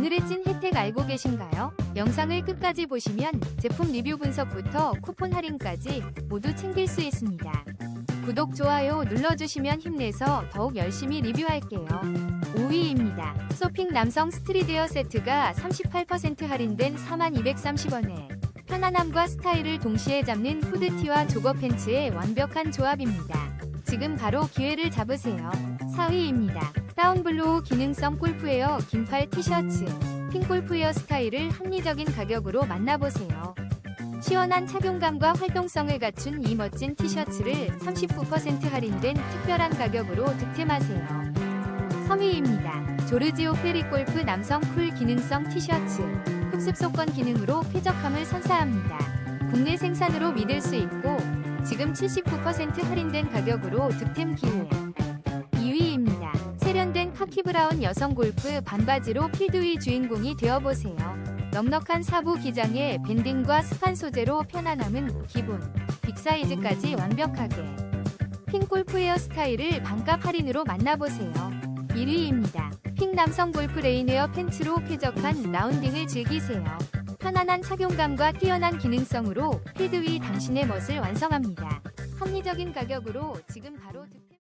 오늘의 찐 혜택 알고 계신가요? 영상을 끝까지 보시면 제품 리뷰 분석부터 쿠폰 할인까지 모두 챙길 수 있습니다. 구독, 좋아요 눌러주시면 힘내서 더욱 열심히 리뷰할게요. 5위입니다. 쇼핑 남성 스트리데어 세트가 38% 할인된 4230원에 편안함과 스타일을 동시에 잡는 후드티와 조거 팬츠의 완벽한 조합입니다. 지금 바로 기회를 잡으세요. 4위입니다. 다운블로우 기능성 골프웨어 긴팔 티셔츠 핑 골프웨어 스타일을 합리적인 가격으로 만나보세요. 시원한 착용감과 활동성을 갖춘 이 멋진 티셔츠를 39% 할인된 특별한 가격으로 득템하세요. 3위입니다. 조르지오 페리골프 남성 쿨 기능성 티셔츠 흡습 속건 기능으로 쾌적함을 선사합니다. 국내 생산으로 믿을 수 있고 지금 79% 할인된 가격으로 득템 기회. 2위입니다. 세련된 카키 브라운 여성 골프 반바지로 필드 위 주인공이 되어보세요. 넉넉한 사부 기장에 밴딩과 스판 소재로 편안함은 기본, 빅사이즈까지 완벽하게. 핑 골프 헤어 스타일을 반값 할인으로 만나보세요. 1위입니다. 핑 남성 골프 레인웨어 팬츠로 쾌적한 라운딩을 즐기세요. 편안한 착용감과 뛰어난 기능성으로 필드 위 당신의 멋을 완성합니다. 합리적인 가격으로 지금 바로 득